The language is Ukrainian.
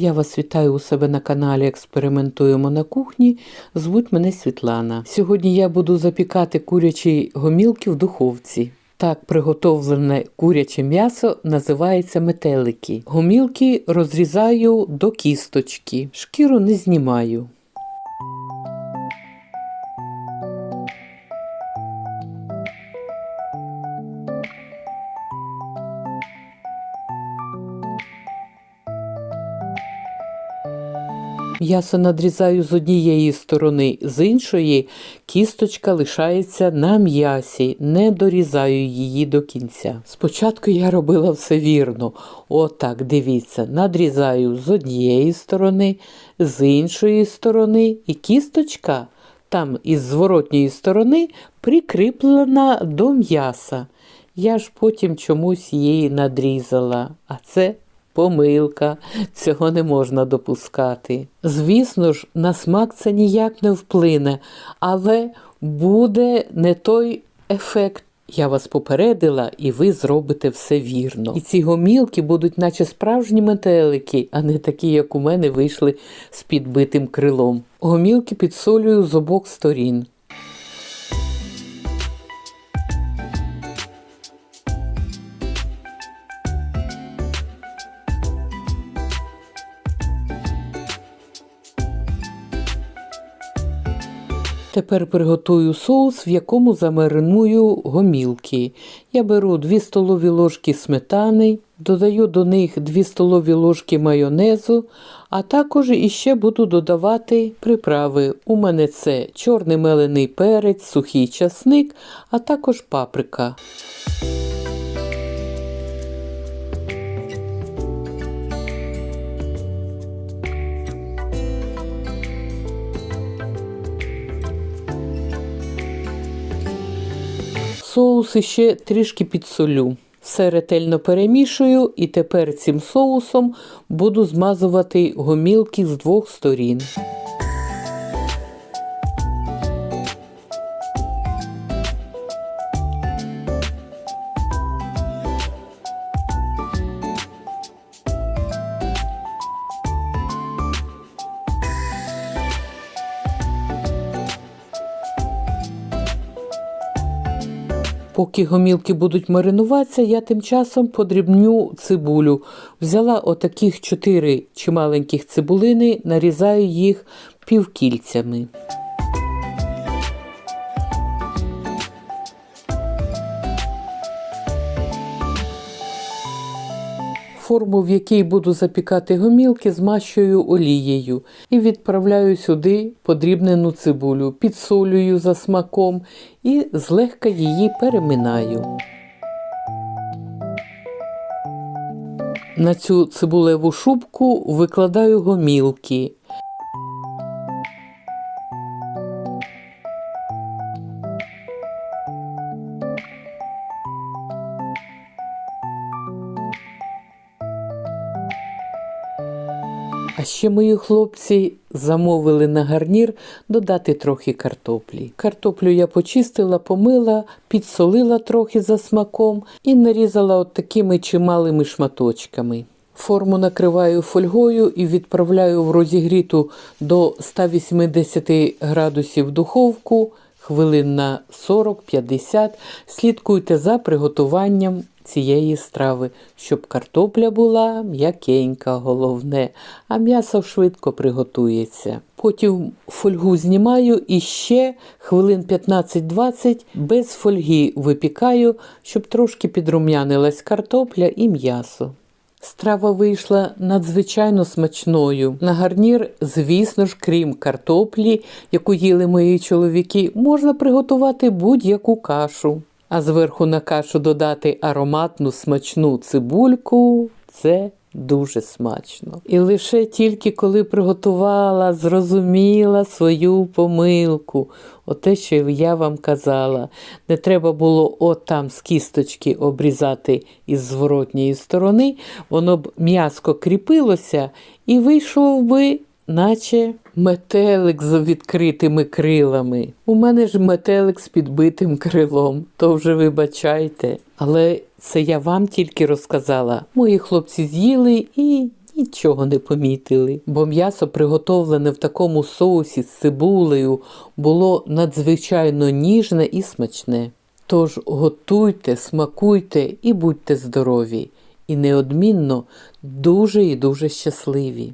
Я вас вітаю у себе на каналі Експериментуємо на кухні. Звуть мене Світлана. Сьогодні я буду запікати курячі гомілки в духовці. Так приготовлене куряче м'ясо називається метелики. Гомілки розрізаю до кісточки, шкіру не знімаю. М'ясо надрізаю з однієї сторони, з іншої кісточка лишається на м'ясі, не дорізаю її до кінця. Спочатку я робила все вірно. Отак, дивіться, надрізаю з однієї сторони, з іншої сторони, і кісточка там із зворотньої сторони прикріплена до м'яса. Я ж потім чомусь її надрізала, а це Помилка, цього не можна допускати. Звісно ж, на смак це ніяк не вплине, але буде не той ефект. Я вас попередила, і ви зробите все вірно. І ці гомілки будуть, наче справжні метелики, а не такі, як у мене вийшли з підбитим крилом. Гомілки підсолюю з обох сторін. Тепер приготую соус, в якому замариную гомілки. Я беру 2 столові ложки сметани, додаю до них 2 столові ложки майонезу, а також іще буду додавати приправи. У мене це чорний мелений перець, сухий часник, а також паприка. Соус іще трішки підсолю. Все ретельно перемішую і тепер цим соусом буду змазувати гомілки з двох сторін. Поки гомілки будуть маринуватися, я тим часом подрібню цибулю. Взяла отаких чотири чималеньких цибулини, нарізаю їх півкільцями. Форму, в якій буду запікати гомілки, змащую олією і відправляю сюди подрібнену цибулю, підсолюю за смаком і злегка її переминаю. На цю цибулеву шубку викладаю гомілки. А ще мої хлопці замовили на гарнір додати трохи картоплі. Картоплю я почистила, помила, підсолила трохи за смаком і нарізала от такими чималими шматочками. Форму накриваю фольгою і відправляю в розігріту до 180 градусів духовку хвилин на 40-50. Слідкуйте за приготуванням цієї страви, щоб картопля була м'якенька, головне, а м'ясо швидко приготується. Потім фольгу знімаю і ще хвилин 15-20 без фольги випікаю, щоб трошки підрум'янилась картопля і м'ясо. Страва вийшла надзвичайно смачною. На гарнір, звісно ж, крім картоплі, яку їли мої чоловіки, можна приготувати будь-яку кашу. А зверху на кашу додати ароматну смачну цибульку це дуже смачно. І лише тільки коли приготувала, зрозуміла свою помилку. Оте, що я вам казала, не треба було отам з кісточки обрізати із зворотньої сторони, воно б м'яско кріпилося і вийшов би наче метелик з відкритими крилами. У мене ж метелик з підбитим крилом, то вже вибачайте. Але це я вам тільки розказала. Мої хлопці з'їли і нічого не помітили, бо м'ясо, приготовлене в такому соусі з цибулею, було надзвичайно ніжне і смачне. Тож готуйте, смакуйте і будьте здорові, і неодмінно дуже і дуже щасливі.